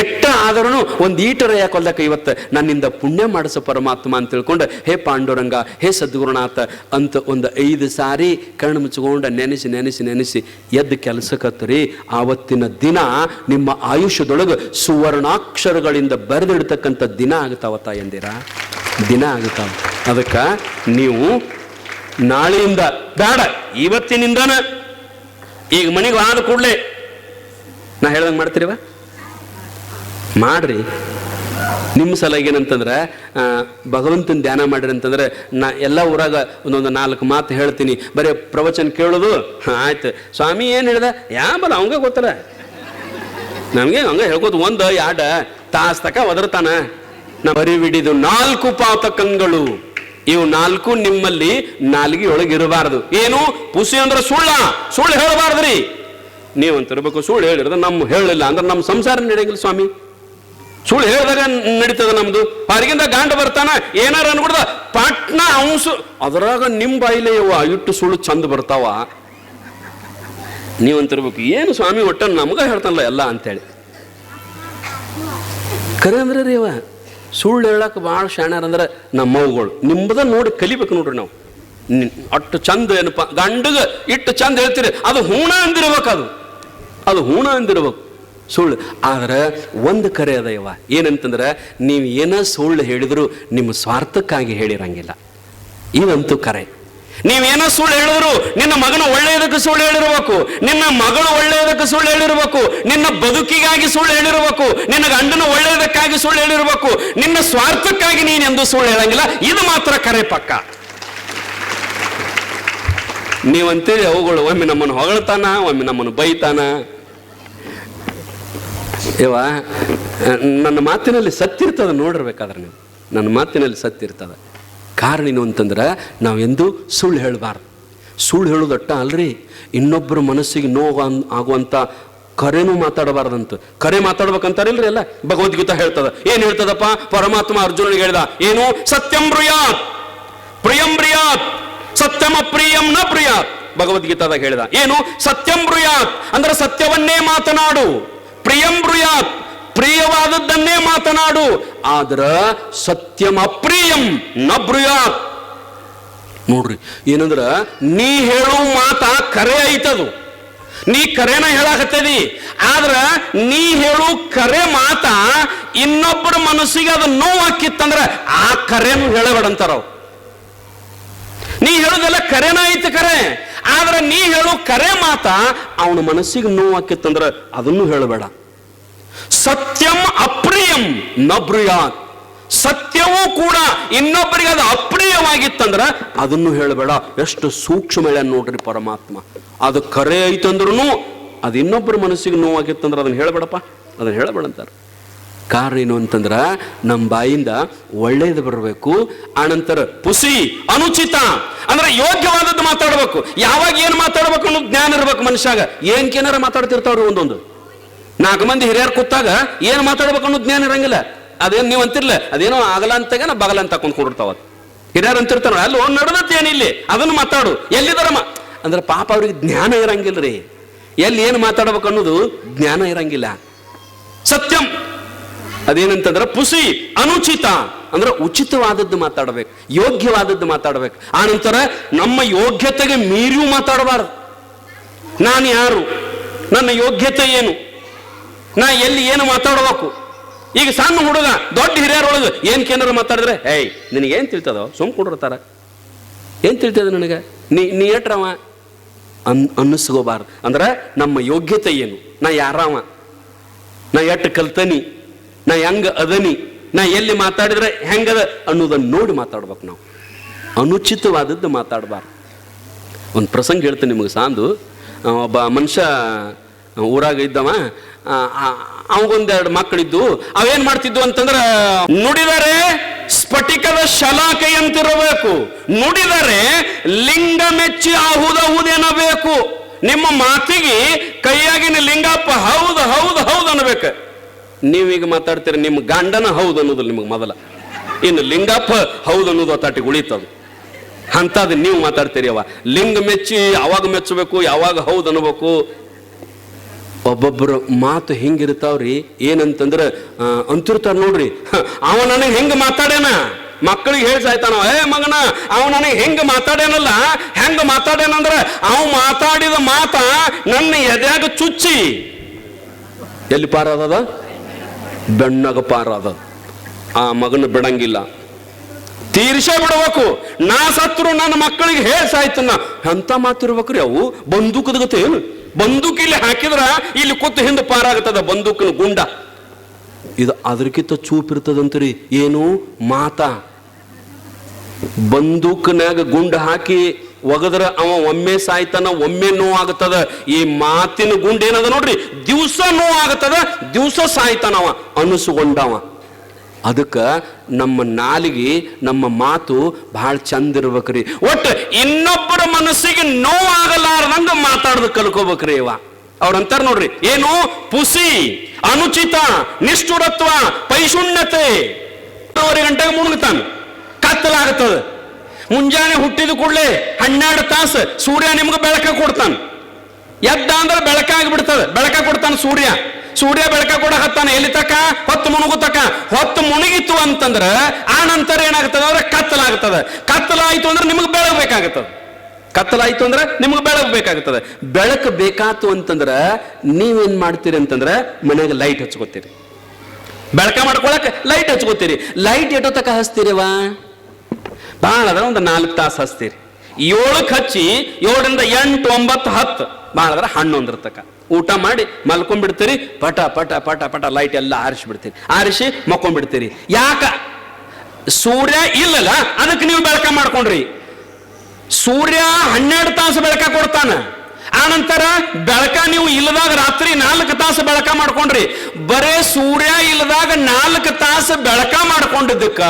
ಎಟ್ಟ ಆದರೂ ಒಂದು ಈಟರ ಕೊಲ್ಲಕ್ಕೆ ಇವತ್ತು ನನ್ನಿಂದ ಪುಣ್ಯ ಮಾಡಿಸೋ ಪರಮಾತ್ಮ ಅಂತ ತಿಳ್ಕೊಂಡು, ಹೇ ಪಾಂಡುರಂಗ, ಹೇ ಸದ್ಗುರುನಾಥ ಅಂತ ಒಂದು ಐದು ಸಾರಿ ಕಣ್ಣು ಮುಚ್ಕೊಂಡು ನೆನೆಸಿ ನೆನೆಸಿ ನೆನೆಸಿ, ಎದ್ದು ಕೆಲಸಕ್ಕತ್ತರಿ ಆವತ್ತಿನ ದಿನ ನಿಮ್ಮ ಆಯುಷ್ಯದೊಳಗೆ ಸುವರ್ಣಾಕ್ಷರಗಳಿಂದ ಬರೆದಿಡ್ತಕ್ಕಂಥ ದಿನ ಆಗ್ತಾವ ಎಂದಿರ ದಿನ ಆಗ್ತಾವ. ಅದಕ್ಕೆ ನೀವು ನಾಳೆಯಿಂದ, ಬೇಡ, ಇವತ್ತಿನಿಂದನ ಈಗ ಮನೆಗೆ ಆದ ಕೂಡಲೇ ನಾ ಹೇಳ್ದಂಗೆ ಮಾಡ್ತೀರಿವ? ಮಾಡ್ರಿ. ನಿಮ್ಮ ಸಲಹೆ ಏನಂತಂದ್ರೆ ಭಗವಂತನ ಧ್ಯಾನ ಮಾಡ್ರಿ ಅಂತಂದ್ರೆ, ನಾ ಎಲ್ಲ ಊರಾಗ ಒಂದೊಂದು ನಾಲ್ಕು ಮಾತು ಹೇಳ್ತೀನಿ. ಬರೀ ಪ್ರವಚನ ಕೇಳೋದು ಆಯ್ತು. ಸ್ವಾಮಿ ಏನು ಹೇಳ್ದ? ಯಾ ಬಲ, ಅವಂಗ ಗೊತ್ತಲ್ಲ. ನಮಗೆ ಹಂಗ ಹೇಳ್ಕೋದು ಒಂದು, ಯಾಡ, ತಾಸ್ ತಕ ಒದರ್ತಾನ. ನಾ ಬರಿ ಬಿಡಿದು ನಾಲ್ಕು ಪಾತಕಂಗಳು ಇವು ನಾಲ್ಕು ನಿಮ್ಮಲ್ಲಿ ನಾಲ್ಗಿ ಒಳಗಿರಬಾರದು ಏನು? ಪುಸಿ ಅಂದ್ರೆ ಸುಳ್ಳ. ಸುಳ್ಳು ಹೇಳಬಾರ್ದ್ರಿ. ನೀವಂತಿರ್ಬೇಕು ಸುಳ್ಳು ಹೇಳಿರೋದು ನಮ್ಮ ಹೇಳಿಲ್ಲ ಅಂದ್ರೆ ನಮ್ಮ ಸಂಸಾರ ನಡೆಯಂಗಿಲ್ಲ ಸ್ವಾಮಿ. ಸುಳ್ಳು ಹೇಳಿದಾಗ ನಡೀತದ ನಮ್ದು. ಪಾರಿಗಿಂದ ಗಾಂಡ ಬರ್ತಾನ, ಏನಾರ ಅನ್ಬಿಡ್ದ, ಪಟ್ನ ಅಂಸು ಅದ್ರಾಗ ನಿಮ್ ಬಾಯಿಲೆ ಇಟ್ಟು ಸುಳ್ಳು ಚಂದ ಬರ್ತಾವ. ನೀವಂತಿರ್ಬೇಕು. ಏನು ಸ್ವಾಮಿ ಒಟ್ಟ ನಮ್ಗ ಹೇಳ್ತಾನಲ್ಲ ಎಲ್ಲ ಅಂತೇಳಿ. ಕರೆ ಅಂದ್ರೆ ರೀ ಅವ ಸುಳ್ಳು ಹೇಳಕ್ಕೆ ಭಾಳ ಶಾಣ್ಯಾರ ಅಂದ್ರೆ ನಮ್ಮವುಗಳು. ನಿಮ್ಮದ ನೋಡಿ ಕಲಿಬೇಕು ನೋಡ್ರಿ ನಾವು. ಅಷ್ಟು ಚಂದ ಏನಪ್ಪ, ಗಂಡಗ ಇಟ್ಟು ಚಂದ ಹೇಳ್ತೀರಿ. ಅದು ಹೂಣ ಅಂದಿರ್ಬೇಕು ಅದು ಅದು ಹೂಣ ಅಂದಿರ್ಬೇಕು. ಸುಳ್ಳು. ಆದ್ರೆ ಒಂದು ಕರೆ ಅದ ಯವ್ವ ಏನಂತಂದ್ರೆ, ನೀವು ಏನೋ ಸುಳ್ಳು ಹೇಳಿದ್ರು ನಿಮ್ಮ ಸ್ವಾರ್ಥಕ್ಕಾಗಿ ಹೇಳಿರಂಗಿಲ್ಲ. ಇದಂತೂ ಕರೆ. ನೀವೇನೋ ಸುಳ್ಳು ಹೇಳಿದ್ರು, ನಿನ್ನ ಮಗನ ಒಳ್ಳೆಯದಕ್ಕೆ ಸುಳ್ಳು ಹೇಳಿರ್ಬೇಕು. ನಿನ್ನ ಮಗಳು ಒಳ್ಳೆಯದಕ್ಕೆ ಸುಳ್ಳು ಹೇಳಿರ್ಬೇಕು. ನಿನ್ನ ಬದುಕಿಗಾಗಿ ಸುಳ್ಳು ಹೇಳಿರ್ಬೇಕು. ನಿನ್ನ ಗಂಡನ ಒಳ್ಳೆಯದಕ್ಕಾಗಿ ಸುಳ್ಳು ಹೇಳಿರ್ಬೇಕು. ನಿನ್ನ ಸ್ವಾರ್ಥಕ್ಕಾಗಿ ನೀನೆಂದು ಸುಳ್ಳು ಹೇಳಂಗಿಲ್ಲ. ಇದು ಮಾತ್ರ ಕರೆ ಪಕ್ಕ. ನೀವಂತೇಳಿ ಅವುಗಳು, ಒಮ್ಮೆ ನಮ್ಮನ್ನು ಹೊಗಳ್ತಾನ, ಒಮ್ಮೆ ನಮ್ಮನ್ನು ಬೈತಾನ. ಇವ ನನ್ನ ಮಾತಿನಲ್ಲಿ ಸತ್ತಿರ್ತದ ನೋಡಿರ್ಬೇಕಾದ್ರೆ ನೀವು. ನನ್ನ ಮಾತಿನಲ್ಲಿ ಸತ್ತಿರ್ತದ ಕಾರಣ ಏನು ಅಂತಂದ್ರೆ ನಾವೆಂದೂ ಸುಳ್ಳು ಹೇಳಬಾರ್ದು. ಸುಳ್ಳು ಹೇಳೋದಟ್ಟ ಅಲ್ರಿ ಇನ್ನೊಬ್ಬರ ಮನಸ್ಸಿಗೆ ನೋವು ಅನ್- ಆಗುವಂಥ ಕರೆನೂ ಮಾತಾಡಬಾರ್ದಂತ. ಕರೆ ಮಾತಾಡ್ಬೇಕಂತಾರಿಲ್ರಿ ಅಲ್ಲ ಭಗವದ್ಗೀತಾ ಹೇಳ್ತದ. ಏನು ಹೇಳ್ತದಪ್ಪ? ಪರಮಾತ್ಮ ಅರ್ಜುನನಿಗೆ ಹೇಳ್ದ, ಏನು? ಸತ್ಯಂ ಬ್ರಿಯಾತ್. ಪ್ರಿಯಂ ಬ್ರಿಯಾತ್. ಸತ್ಯಮ ಪ್ರಿಯಂ ನ ಪ್ರಿಯಾತ್ ಭಗವದ್ಗೀತಾದಾಗ ಹೇಳಿದ, ಏನು? ಸತ್ಯಂ ಬ್ರಿಯಾತ್. ಅಂದ್ರೆ ಸತ್ಯವನ್ನೇ ಮಾತನಾಡು. ಪ್ರಿಯಂ ಬ್ರುಯಾತ್. ಪ್ರಿಯವಾದದ್ದನ್ನೇ ಮಾತನಾಡು. ಆದ್ರ ಸತ್ಯಂ ಅಪ್ರಿಯಂ ನ ಬ್ರುಯಾತ್. ನೋಡ್ರಿ, ಏನಂದ್ರ ನೀ ಹೇಳೋ ಮಾತ ಕರೆ ಐತದು. ನೀ ಕರೆನ ಹೇಳಾಕತ್ತದಿ. ಆದ್ರ ನೀ ಹೇಳು ಕರೆ ಮಾತ ಇನ್ನೊಬ್ಬರ ಮನಸ್ಸಿಗೆ ಅದು ನೋವು ಹಾಕಿತ್ತಂದ್ರ ಆ ಕರೆನು ಹೇಳಬೇಡಂತಾರ ನೀ ಹೇಳೋದೆಲ್ಲ ಕರೆನ ಐತಿ ಕರೆ. ಆದ್ರೆ ನೀ ಹೇಳು ಕರೆ ಮಾತ, ಅವನ ಮನಸ್ಸಿಗೆ ನೋವು ಹಾಕಿತ್ತಂದ್ರ ಅದನ್ನು ಹೇಳಬೇಡ. ಸತ್ಯಂ ಅಪ್ರಿಯಂ ನ ಸತ್ಯವೂ ಕೂಡ ಇನ್ನೊಬ್ಬರಿಗೆ ಅದು ಅಪ್ರಿಯವಾಗಿತ್ತಂದ್ರ ಅದನ್ನು ಹೇಳಬೇಡ. ಎಷ್ಟು ಸೂಕ್ಷ್ಮ ಹೇಳ ನೋಡ್ರಿ ಪರಮಾತ್ಮ. ಅದು ಕರೆ ಐತಂದ್ರೂ ಅದು ಇನ್ನೊಬ್ಬರ ಮನಸ್ಸಿಗೆ ನೋವಾಗಿತ್ತಂದ್ರೆ ಅದನ್ನ ಹೇಳಬೇಡಪ್ಪ. ಅದನ್ನ ಹೇಳಬೇಡ ಅಂತಾರೆ. ಕಾರಣ ಏನು ಅಂತಂದ್ರ ನಮ್ಮ ಬಾಯಿಂದ ಒಳ್ಳೇದು ಬರಬೇಕು, ಆನಂತರ ಪುಸಿ, ಅನುಚಿತ. ಅಂದ್ರೆ ಯೋಗ್ಯವಾದದ್ದು ಮಾತಾಡಬೇಕು. ಯಾವಾಗ ಏನು ಮಾತಾಡ್ಬೇಕು ಅನ್ನೋ ಜ್ಞಾನ ಇರ್ಬೇಕು ಮನುಷ್ಯಾಗ. ಏನ್ಕೇನಾರ ಮಾತಾಡ್ತಿರ್ತಾವ್ರಿ ಒಂದೊಂದು. ನಾಲ್ಕು ಮಂದಿ ಹಿರಿಯರು ಕೂತಾಗ ಏನು ಮಾತಾಡ್ಬೇಕು ಅನ್ನೋ ಜ್ಞಾನ ಇರಂಗಿಲ್ಲ. ಅದೇನು ನೀವು ಅಂತಿರ್ಲ, ಅದೇನೋ ಆಗಲ್ಲ ಅಂತಾಗ ಬಗಲ ಅಂತ ಕೊಂಡ್ಕೊಂಡಿರ್ತಾವ ಹಿರಿಯರು ಅಂತಿರ್ತಾರ, ಅಲ್ಲಿ ನಡೆದತ್ತೆ ಏನಿಲ್ಲಿ ಅದನ್ನು ಮಾತಾಡು. ಎಲ್ಲಿದಾರಮ್ಮ ಅಂದ್ರೆ ಪಾಪ ಅವ್ರಿಗೆ ಜ್ಞಾನ ಇರಂಗಿಲ್ಲ ರೀ ಎಲ್ಲಿ ಏನು ಮಾತಾಡ್ಬೇಕು ಅನ್ನೋದು ಜ್ಞಾನ ಇರಂಗಿಲ್ಲ. ಸತ್ಯಂ. ಅದೇನಂತಂದ್ರೆ ಪುಸಿ, ಅನುಚಿತ. ಅಂದ್ರೆ ಉಚಿತವಾದದ್ದು ಮಾತಾಡಬೇಕು, ಯೋಗ್ಯವಾದದ್ದು ಮಾತಾಡಬೇಕು. ಆನಂತರ ನಮ್ಮ ಯೋಗ್ಯತೆಗೆ ಮೀರಿಯೂ ಮಾತಾಡಬಾರದು. ನಾನು ಯಾರು? ನನ್ನ ಯೋಗ್ಯತೆ ಏನು? ನಾ ಎಲ್ಲಿ ಏನು ಮಾತಾಡಬೇಕು? ಈಗ ಸಣ್ಣ ಹುಡುಗ, ದೊಡ್ಡ ಹಿರಿಯರೊಳಗೆ ಏನ್ ಕೇಂದ್ರ ಮಾತಾಡಿದ್ರೆ ಏಯ್ ನಿನಗೆ ಏನ್ ತಿಳ್ತದೋ? ಸುಮ್ ಕೊಡಿರ್ತಾರ. ಏನ್ ತಿಳ್ತದ ನನಗೆ? ನೀ ನೀ ಏಟ್ರವ? ಅನ್, ಅನ್ನಿಸ್ಕೋಬಾರ್ದು. ಅಂದ್ರೆ ನಮ್ಮ ಯೋಗ್ಯತೆ ಏನು? ನಾ ಯಾರವ? ನಾ ಎಟ್ಟು ಕಲ್ತನಿ? ನಾ ಹೆಂಗ ಅದನಿ? ನಾ ಎಲ್ಲಿ ಮಾತಾಡಿದ್ರೆ ಹೆಂಗದ ಅನ್ನೋದನ್ನು ನೋಡಿ ಮಾತಾಡ್ಬೇಕು ನಾವು. ಅನುಚಿತವಾದದ್ದು ಮಾತಾಡಬಾರ್ದು. ಒಂದು ಪ್ರಸಂಗ ಹೇಳ್ತೀನಿ ನಿಮಗೆ ಸಾಂದು. ಒಬ್ಬ ಮನುಷ್ಯ ಊರಾಗ ಇದ್ದವ ಅವಗೊಂದೆರಡು ಮಕ್ಕಳಿದ್ದು, ಅವೇನ್ ಮಾಡ್ತಿದ್ವು ಅಂತಂದ್ರ, ನುಡಿದರೆ ಸ್ಫಟಿಕದ ಶಲಾಕೆಯಂತಿರಬೇಕು ನುಡಿದರೆ ಲಿಂಗ ಮೆಚ್ಚಿ ಆಹುದಹುದೇನಬೇಕು ನಿಮ್ಮ ಮಾತಿಗೆ ಕೈಯಾಗಿನ ಲಿಂಗಪ್ಪ ಹೌದು ಹೌದು ಹೌದು ಅನ್ಬೇಕು ನೀವೀಗ ಮಾತಾಡ್ತೀರಿ, ನಿಮ್ಮ ಗಂಡನ ಹೌದು ಅನ್ನೋದು ನಿಮಗೆ ಮೊದಲ. ಇನ್ನು ಲಿಂಗಪ್ಪ ಹೌದು ಅನ್ನೋದು ಅತ್ತಾಟಿಗೆ ಉಳಿತದು. ಅಂಥದ್ದು ನೀವು ಮಾತಾಡ್ತೀರಿ ಅವ. ಲಿಂಗ ಮೆಚ್ಚಿ ಯಾವಾಗ ಮೆಚ್ಚಬೇಕು, ಯಾವಾಗ ಹೌದು ಅನ್ಬೇಕು ಒಬ್ಬೊಬ್ಬರ ಮಾತು ಹಿಂಗಿರ್ತಾವ್ರಿ? ಏನಂತಂದ್ರ ಅಂತಿರ್ತಾರ ನೋಡ್ರಿ. ಅವ ನನಗೆ ಹೆಂಗೆ ಮಾತಾಡೇನ ಮಕ್ಕಳಿಗೆ ಹೇಳ್ಸಾಯ್ತಾನ ಏ ಮಗನ, ಅವ ನನಗೆ ಹೆಂಗ ಮಾತಾಡ್ಯಾನಲ್ಲ? ಹೆಂಗ ಮಾತಾಡೇನಂದ್ರ ಅವ ಮಾತಾಡಿದ ಮಾತ ನನ್ನ ಎದ್ಯಾಗ ಚುಚ್ಚಿ. ಎಲ್ಲಿ ಪಾರಾದದ? ಬೆಣ್ಣಗ ಪಾರಾದ ಆ ಮಗನ ಬಿಡಂಗಿಲ್ಲ. ತೀರ್ಸೇ ಬಿಡಬೇಕು. ನಾ ಸತ್ರು ನನ್ನ ಮಕ್ಕಳಿಗೆ ಹೇಳ್ಸಾಯ್ತನ್ನ ಅಂತ ಮಾತಿರ್ಬೇಕ್ರಿ ಅವು? ಬಂದೂಕದ ಗತಿ ಏನು? ಬಂದೂಕ್ ಇಲ್ಲಿ ಹಾಕಿದ್ರ ಇಲ್ಲಿ ಕೂತು ಹಿಂದೆ ಪಾರಾಗತ್ತದ ಬಂದೂಕನ ಗುಂಡ. ಇದು ಅದಕ್ಕಿಂತ ಚೂಪ್ ಇರ್ತದಂತ್ರಿ. ಏನು? ಮಾತಾ. ಬಂದೂಕನಾಗ ಗುಂಡ ಹಾಕಿ ಒಗದ್ರ ಅವ ಒಮ್ಮೆ ಸಾಯ್ತಾನ, ಒಮ್ಮೆ ನೋವಾಗುತ್ತದ ಈ ಮಾತಿನ ಗುಂಡ ಏನದ ನೋಡ್ರಿ? ದಿವಸ ನೋವಾಗುತ್ತದ ದಿವಸ ಸಾಯ್ತಾನ ಅವ ಅನಿಸ್ಕೊಂಡವ ಅದಕ್ಕೆ ನಮ್ಮ ನಾಲಿಗೆ, ನಮ್ಮ ಮಾತು ಬಹಳ ಚಂದ ಇರ್ಬೇಕ್ರಿ. ಒಟ್ಟು ಇನ್ನೊಬ್ಬರ ಮನಸ್ಸಿಗೆ ನೋವಾಗಲಾರ್ದಂಗ ಮಾತಾಡೋದು ಕಲ್ಕೋಬೇಕ್ರಿ ಇವ. ಅವ್ರಂತಾರ ನೋಡ್ರಿ, ಏನು? ಪುಸಿ, ಅನುಚಿತ, ನಿಷ್ಠುರತ್ವ, ಪೈಶುಣ್ಯತೆ. ಗಂಟೆಗೆ ಮುಳುಗ್ತಾನೆ. ಕತ್ತಲಾಗುತ್ತದೆ ಮುಂಜಾನೆ ಹುಟ್ಟಿದ ಕೂಡಲೇ ಹನ್ನೆರಡು ತಾಸು ಸೂರ್ಯ ನಿಮ್ಗೆ ಬೆಳಕ ಕೊಡ್ತಾನೆ. ಎದ್ದ ಅಂದ್ರೆ ಬೆಳಕಾಗಿ ಬಿಡ್ತದೆ ಬೆಳಕ ಕೊಡ್ತಾನೆ ಸೂರ್ಯ. ಸೂರ್ಯ ಬೆಳಕ ಕೂಡ ಹತ್ತಾನೆ ಎಲ್ಲಿ ತಕ? ಹೊತ್ತು ಮುಣುಗು ತಕ. ಹೊತ್ತು ಮುಣುಗಿತ್ತು ಅಂತಂದ್ರೆ ಆ ನಂತರ ಏನಾಗ್ತದೆ? ಅಂದ್ರೆ ಕತ್ತಲಾಗ್ತದೆ. ಕತ್ತಲಾಯ್ತು ಅಂದ್ರೆ ನಿಮಗೆ ಬೆಳಗ್ಬೇಕಾಗ್ತದೆ ಕತ್ತಲಾಯ್ತು ಅಂದ್ರೆ ನಿಮ್ಗೆ ಬೆಳಕು ಬೇಕಾಗ್ತದೆ ಬೆಳಕು ಬೇಕಾತು ಅಂತಂದ್ರೆ ನೀವೇನ್ ಮಾಡ್ತೀರಿ ಅಂತಂದ್ರೆ ಮನೆಗೆ ಲೈಟ್ ಹಚ್ಕೋತೀರಿ. ಬೆಳಕ ಮಾಡ್ಕೊಳಕ್ ಲೈಟ್ ಹಚ್ಕೋತೀರಿ. ಲೈಟ್ ಎಟೋ ತಕ ಹಚ್ತೀರಿವಾ ಭಾಳ ಅದ್ರ ಒಂದು ನಾಲ್ಕು ತಾಸು ಹಚ್ತೀರಿ. ಏಳಕ್ಕೆ ಹಚ್ಚಿ ಏಳರಿಂದ ಎಂಟು, ಒಂಬತ್ತು, ಹತ್ತು. ಭಾಳ ಅದ್ರ ಹನ್ನೊಂದರ ತಕ ಊಟ ಮಾಡಿ ಮಲ್ಕೊಂಡ್ಬಿಡ್ತೀರಿ. ಪಟ ಪಟ ಪಟ ಪಟ ಲೈಟ್ ಎಲ್ಲ ಆರಿಸಿ ಬಿಡ್ತೀರಿ ಆರಿಸಿ ಮಕ್ಕೊಂಡ್ಬಿಡ್ತೀರಿ. ಯಾಕ? ಸೂರ್ಯ ಇಲ್ಲಲ್ಲ, ಅದಕ್ಕೆ ನೀವು ಬೆಳಕ ಮಾಡ್ಕೊಂಡ್ರಿ. ಸೂರ್ಯ ಹನ್ನೆರಡು ತಾಸು ಬೆಳಕ ಕೊಡ್ತಾನ. ಆನಂತರ ಬೆಳಕ ನೀವು ಇಲ್ಲದಾಗ ರಾತ್ರಿ ನಾಲ್ಕು ತಾಸು ಬೆಳಕ ಮಾಡ್ಕೊಂಡ್ರಿ. ಬರೇ ಸೂರ್ಯ ಇಲ್ಲದಾಗ ನಾಲ್ಕು ತಾಸು ಬೆಳಕ ಮಾಡ್ಕೊಂಡಿದ್ದಕ್ಕ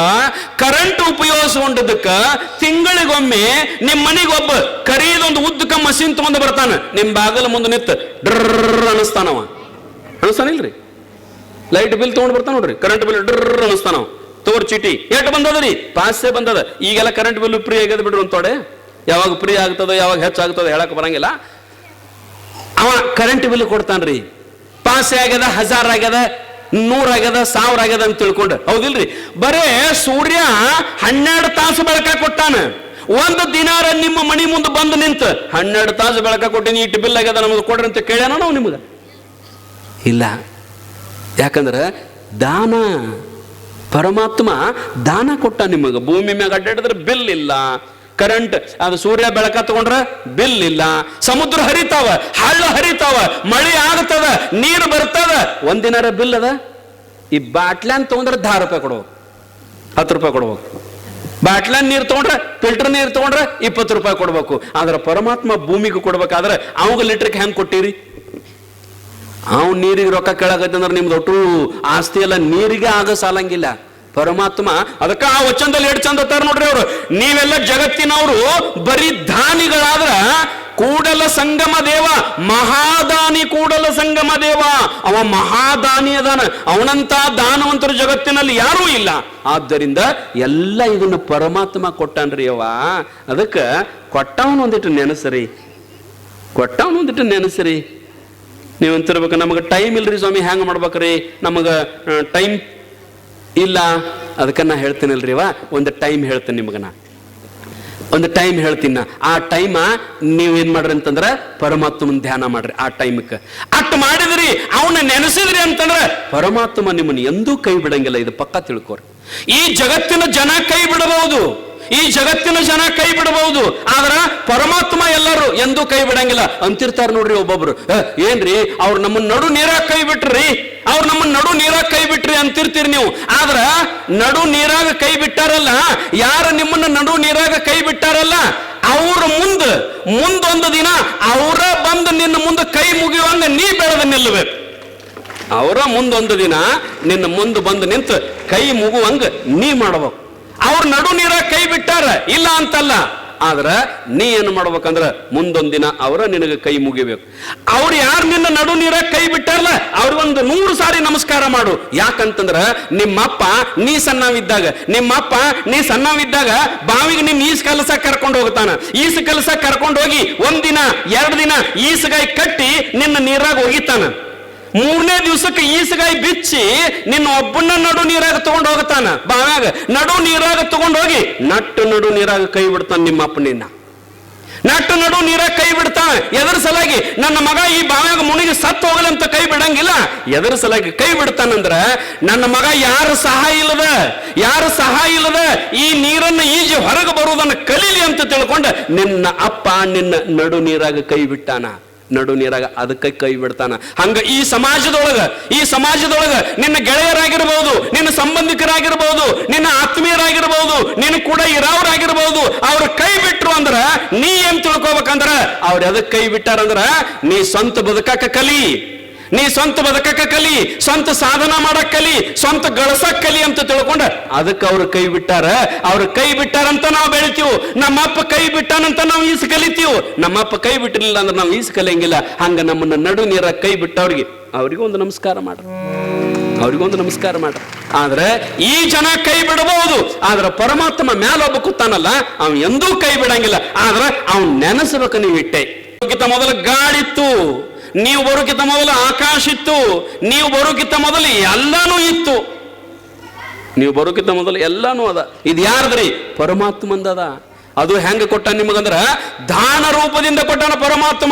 ಕರೆಂಟ್ ಉಪಯೋಗಿಸ್ಕೊಂಡಿದ್ದಕ್ಕ, ತಿಂಗಳಿಗೊಮ್ಮೆ ನಿಮ್ಮ ಮನೆಗೊಬ್ಬ ಕರೀದೊಂದು ಉದ್ದಕ ಮಷೀನ್ ತಗೊಂಡು ಬರ್ತಾನ, ನಿಮ್ ಬಾಗಲ ಮುಂದೆ ನಿತ್ತು ಡ್ರರ್ ಅನಿಸ್ತಾನವ ಅನಿಸ್ತಾನಿಲ್ರಿ ಲೈಟ್ ಬಿಲ್ ತಗೊಂಡ್ ಬರ್ತಾನ ನೋಡ್ರಿ ಕರೆಂಟ್ ಬಿಲ್ ಡ್ರರ್ ಅನಿಸ್ತಾನವ ತೋರ್ ಚೀಟಿ, ಎಷ್ಟು ಬಂದದ್ರಿ? ಪಾಸೆ ಬಂದದ. ಈಗೆಲ್ಲ ಕರೆಂಟ್ ಬಿಲ್ ಫ್ರೀ ಆಗ್ಯದ ಬಿಡ್ರಿ ತೊಡೆ. ಯಾವಾಗ ಫ್ರೀ ಆಗ್ತದ, ಯಾವಾಗ ಹೆಚ್ಚಾಗ್ತದೋ ಹೇಳಕ್ ಬರಂಗಿಲ್ಲ. ಅವ ಕರೆಂಟ್ ಬಿಲ್ ಕೊಡ್ತಾನ್ರಿ. ಪಾಸೆ ಆಗ್ಯದ, ಹಜಾರ್ ಆಗ್ಯದ, ನೂರ ಆಗ್ಯದ, ಸಾವಿರ ಆಗ್ಯದ ಅಂತ ತಿಳ್ಕೊಂಡು. ಹೌದಿಲ್ರಿ? ಬರೇ ಸೂರ್ಯ ಹನ್ನೆರಡು ತಾಸು ಬೆಳಕ ಕೊಟ್ಟಾನ. ಒಂದು ದಿನಾರ ನಿಮ್ಮ ಮನಿ ಮುಂದೆ ಬಂದು ನಿಂತು. ಹನ್ನೆರಡು ತಾಸು ಬೆಳಕ ಕೊಟ್ಟಿನಿ ಇಟ್ಟು ಬಿಲ್ ಆಗ್ಯದ ನಮಗೆ ಕೊಡ್ರಿ ಅಂತ ಕೇಳ್ಯಾನ ನಾವು ನಿಮಗೆ? ಇಲ್ಲ. ಯಾಕಂದ್ರೆ ದಾನ, ಪರಮಾತ್ಮ ದಾನ ಕೊಟ್ಟ ನಿಮಗೆ. ಭೂಮಿ ಮ್ಯಾಗ ಅಡ್ಡಾಡಿದ್ರೆ ಬಿಲ್ ಇಲ್ಲ. ಕರೆಂಟ್ ಅದು ಸೂರ್ಯ ಬೆಳಕ ತಗೊಂಡ್ರೆ ಬಿಲ್ ಇಲ್ಲ. ಸಮುದ್ರ ಹರಿತಾವ, ಹಳ್ಳ ಹರಿತಾವ, ಮಳೆ ಆಗ್ತದ ನೀರು ಬರ್ತದ. ಒಂದಿನಾರ ಬಿಲ್ ಅದ? ಈ ಬಾಟ್ಲ್ಯಾನ್ ತಗೊಂಡ್ರೆ ದಾರ ರೂಪಾಯಿ ಕೊಡ್ಬೇಕು. ಹತ್ತು ರೂಪಾಯಿ ಕೊಡ್ಬೇಕು. ಬಾಟ್ಲ್ಯಾನ್ ನೀರು ತಗೊಂಡ್ರೆ ಫಿಲ್ಟರ್ ನೀರು ತಗೊಂಡ್ರೆ ಇಪ್ಪತ್ತು ರೂಪಾಯಿ ಕೊಡ್ಬೇಕು. ಆದ್ರೆ ಪರಮಾತ್ಮ ಭೂಮಿಗೆ ಕೊಡ್ಬೇಕಾದ್ರೆ ಅವಾಗ ಲೀಟ್ರಿಗೆ ಹೆಂಗೆ ಕೊಟ್ಟಿರಿ? ಅವ್ ನೀರಿಗೆ ರೊಕ್ಕ ಕೇಳಕತ್ತಂದ್ರೆ ನಿಮ್ದು ಒಟ್ಟು ಆಸ್ತಿ ಎಲ್ಲ ನೀರಿಗೆ ಆಗ ಸಾಲಂಗಿಲ್ಲ. ಪರಮಾತ್ಮ, ಅದಕ್ಕ ಆ ವಚನದಲ್ಲಿ ಎರಡು ಚಂದ ತರ ನೋಡ್ರಿ ಅವರು. ನೀವೆಲ್ಲ ಜಗತ್ತಿನವರು, ಬರೀ ದಾನಿಗಳಾದ್ರ ಕೂಡಲ ಸಂಗಮ ದೇವ, ಮಹಾದಾನಿ ಕೂಡಲ ಸಂಗಮ ದೇವ. ಅವ ಮಹಾದಾನಿ ಅದಾನ. ಅವನಂತ ದಾನವಂತರು ಜಗತ್ತಿನಲ್ಲಿ ಯಾರೂ ಇಲ್ಲ. ಆದ್ದರಿಂದ ಎಲ್ಲ ಇದನ್ನು ಪರಮಾತ್ಮ ಕೊಟ್ಟನ್ರಿ ಅವ ಅದಕ್ಕೆ ಕೊಟ್ಟವನು ಒಂದಿಟ್ಟು ನೆನಸರಿ. ಕೊಟ್ಟವನು ಒಂದಿಟ್ಟು ನೆನಸರಿ ನೀವಂತಿರ್ಬೇಕು ನಮಗೆ ಟೈಮ್ ಇಲ್ರಿ ಸ್ವಾಮಿ, ಹ್ಯಾಂಗ ಮಾಡ್ಬೇಕ್ರಿ? ನಮಗೆ ಟೈಮ್ ಇಲ್ಲ ಅದಕ್ಕೆ ನಾ ಹೇಳ್ತೀನಲ್ರಿವ ಒಂದು ಟೈಮ್ ಹೇಳ್ತೀನಿ ನಿಮಗೆ ನಾ. ಒಂದು ಟೈಮ್ ಹೇಳ್ತೀನಿ ಆ ಟೈಮ ನೀವೇನ್ ಮಾಡ್ರಿ ಅಂತಂದ್ರೆ ಪರಮಾತ್ಮನ ಧ್ಯಾನ ಮಾಡ್ರಿ ಆ ಟೈಮ್ಕ ಅಟ್ ಮಾಡಿದ್ರಿ ಅವನ್ನ ನೆನೆಸಿದ್ರಿ ಅಂತಂದ್ರೆ ಪರಮಾತ್ಮ ನಿಮ್ಮನ್ನ ಎಂದೂ ಕೈ ಬಿಡಂಗಿಲ್ಲ. ಇದು ಪಕ್ಕ ತಿಳ್ಕೊರಿ. ಈ ಜಗತ್ತಿನ ಜನ ಕೈ ಬಿಡಬಹುದು. ಈ ಜಗತ್ತಿನ ಜನ ಕೈ ಬಿಡಬಹುದು ಆದ್ರ ಪರಮಾತ್ಮ ಎಲ್ಲರೂ ಎಂದೂ ಕೈ ಬಿಡಂಗಿಲ್ಲ. ಅಂತಿರ್ತಾರ ನೋಡ್ರಿ ಒಬ್ಬೊಬ್ರು. "ಏ, ಏನ್ರಿ? ಅವ್ರು ನಮ್ಮ ನಡು ನೀರಾಗ ಕೈ ಬಿಟ್ರಿ. ಅವ್ರ ನಮ್ಮ ನಡು ನೀರಾಗ ಕೈ ಬಿಟ್ರಿ ಅಂತಿರ್ತೀರಿ ನೀವು. ಆದ್ರ ನಡು ನೀರಾಗ ಕೈ ಬಿಟ್ಟಾರಲ್ಲ ಯಾರು ನಿಮ್ಮನ್ನ ನಡು ನೀರಾಗ ಕೈ ಬಿಟ್ಟಾರಲ್ಲ? ಅವ್ರ ಮುಂದ ಮುಂದೊಂದು ದಿನ ಅವರ ಬಂದು ನಿನ್ನ ಮುಂದೆ ಕೈ ಮುಗಿಯುವಂಗ ನೀ ಬೆಳೆದ ನಿಲ್ಲಬೇಕು. ಅವರ ಮುಂದೊಂದು ದಿನ ನಿನ್ನ ಮುಂದೆ ಬಂದು ನಿಂತು ಕೈ ಮುಗುವಂಗ ನೀ ಮಾಡ್ಬೇಕು. ಅವ್ರ ನಡು ನೀರ ಕೈ ಬಿಟ್ಟಾರ, ಇಲ್ಲ ಅಂತಲ್ಲ. ಆದ್ರ ನೀ ಏನು ಮಾಡ್ಬೇಕಂದ್ರ ಮುಂದೊಂದಿನ ದಿನ ಅವರ ನಿನಗೆ ಕೈ ಮುಗಿಬೇಕು. ಅವ್ರು ಯಾರು ನಿನ್ನ ನಡು ನೀರ ಕೈ ಬಿಟ್ಟಾರಲ್ಲ ಅವ್ರಿಗೊಂದು ನೂರು ಸಾರಿ ನಮಸ್ಕಾರ ಮಾಡು. ಯಾಕಂತಂದ್ರ ನಿಮ್ಮಪ್ಪ ನೀ ಸಣ್ಣವಿದ್ದಾಗ, ನಿಮ್ಮಪ್ಪ ನೀ ಸಣ್ಣವಿದ್ದಾಗ ಬಾವಿಗೆ ನಿನ್ನ ಈಸ್ ಕಲಸ ಕರ್ಕೊಂಡು ಹೋಗ್ತಾನ. ಈಸ್ ಕಲಸ ಕರ್ಕೊಂಡು ಹೋಗಿ ಒಂದಿನ, ಎರಡು ದಿನ ಈಸಗಾಯಿ ಕಟ್ಟಿ ನಿನ್ನ ನೀರಾಗ ಒಗಿತಾನ. ಮೂರನೇ ದಿವಸಕ್ಕೆ ಈಸಗಾಯಿ ಬಿಚ್ಚಿ ನಿನ್ನ ಒಬ್ಬನ ನಡು ನೀರಾಗ ತಗೊಂಡು ಹೋಗ್ತಾನ ಬಾವ್ಯಾಗ ನಡು ನೀರಾಗ ತಗೊಂಡು ಹೋಗಿ, ನಟ್ಟು ನಡು ನೀರಾಗ ಕೈ ಬಿಡ್ತಾನ ನಿಮ್ಮ ಅಪ್ಪ ನಿನ್ನ ನಟ್ಟು ನಡು ನೀರಾಗ ಕೈ ಬಿಡ್ತಾನ. ಎದರ ಸಲಾಗಿ ನನ್ನ ಮಗ ಈ ಬಾವ್ಯಾಗ ಮುನಿಗೆ ಸತ್ತು ಹೋಗಲಂತ ಕೈ ಬಿಡಂಗಿಲ್ಲ. ಎದರ ಸಲಾಗಿ ಕೈ ಬಿಡ್ತಾನಂದ್ರ ನನ್ನ ಮಗ ಯಾರ ಸಹಾಯ ಇಲ್ಲದ? ಯಾರ ಸಹಾಯ ಇಲ್ಲದ? ಈ ನೀರನ್ನ ಈಜಿ ಹೊರಗೆ ಬರುವುದನ್ನ ಕಲೀಲಿ ಅಂತ ತಿಳ್ಕೊಂಡ ನಿನ್ನ ಅಪ್ಪ ನಿನ್ನ ನಡು ನೀರಾಗ ಕೈ ಬಿಟ್ಟಾನ. ನಡು ನೀರಾಗ ಅದಕ್ಕೆ ಕೈ ಬಿಡ್ತಾನ. ಹಂಗ ಈ ಸಮಾಜದೊಳಗ ಈ ಸಮಾಜದೊಳಗ ನಿನ್ನ ಗೆಳೆಯರಾಗಿರ್ಬಹುದು ನಿನ್ನ ಸಂಬಂಧಿಕರಾಗಿರ್ಬಹುದು ನಿನ್ನ ಆತ್ಮೀಯರಾಗಿರ್ಬಹುದು ನಿನ್ನ ಕೂಡ ಇರೋರಾಗಿರ್ಬಹುದು ಅವ್ರ ಕೈ ಬಿಟ್ರು ಅಂದ್ರ ನೀ ಏನ್ ತಿಳ್ಕೊಬೇಕಂದ್ರ, ಅವ್ರ ಎದಕ್ ಕೈ ಬಿಟ್ಟಾರಂದ್ರ, ನೀ ಸ್ವಂತ ಬದುಕಾಕ ಕಲಿ. ನೀ ಸ್ವಂತ ಬದುಕಕ್ಕೆ ಕಲಿ ಸ್ವಂತ ಸಾಧನ ಮಾಡಕ್ ಕಲಿ ಸ್ವಂತ ಗಳಸಕ್ ಕಲಿ ಅಂತ ತಿಳ್ಕೊಂಡ. ಅದಕ್ಕೆ ಅವ್ರ ಕೈ ಬಿಟ್ಟಾರ. ಅವ್ರ ಕೈ ಬಿಟ್ಟಾರಂತ ನಾವು ಬೆಳಿತೀವಿ. ನಮ್ಮಪ್ಪ ಕೈ ಬಿಟ್ಟಾನಂತ ನಾವು ಈಸ್ ಕಲಿತೀವಿ ನಮ್ಮಪ್ಪ ಕೈ ಬಿಟ್ಟಿರಲಿಲ್ಲ ಅಂದ್ರೆ ನಾವು ಈಸ್ ಕಲಿಯಂಗಿಲ್ಲ ಹಂಗ ನಮ್ಮನ್ನ ನಡು ನೀರ ಕೈ ಬಿಟ್ಟವ್ರಿಗೆ ಅವ್ರಿಗೂ. ಒಂದು ನಮಸ್ಕಾರ ಮಾಡ್ರಿ ಅವ್ರಿಗೊಂದು ನಮಸ್ಕಾರ ಮಾಡ್ರಿ ಆದ್ರೆ ಈ ಜನ ಕೈ ಬಿಡಬಹುದು. ಆದ್ರೆ ಪರಮಾತ್ಮ ಮ್ಯಾಲೊಬ್ಬ ಕೂತಾನಲ್ಲ, ಅವ್ ಎಂದೂ ಕೈ ಬಿಡಂಗಿಲ್ಲ. ಆದ್ರೆ ಅವ್ನ್ ನೆನೆಸ್ಬೇಕು ನೀವು ಇಟ್ಟೆ. ಮೊದಲು ಗಾಡಿತ್ತು ನೀವು ಬರೋಕ್ಕಿಂತ ಮೊದಲು ಆಕಾಶ ಇತ್ತು. ನೀವು ಬರೋಕ್ಕಿಂತ ಮೊದಲು ಎಲ್ಲಾನು ಇತ್ತು. ನೀವು ಬರೋಕ್ಕಿಂತ ಮೊದಲು ಎಲ್ಲಾನು ಅದ. ಇದು ಯಾರದ್ರಿ? ಪರಮಾತ್ಮಂದದ. ಅದು ಹೆಂಗೆ ಕೊಟ್ಟ ನಿಮಗಂದ್ರ? ದಾನ ರೂಪದಿಂದ ಕೊಟ್ಟನ ಪರಮಾತ್ಮ.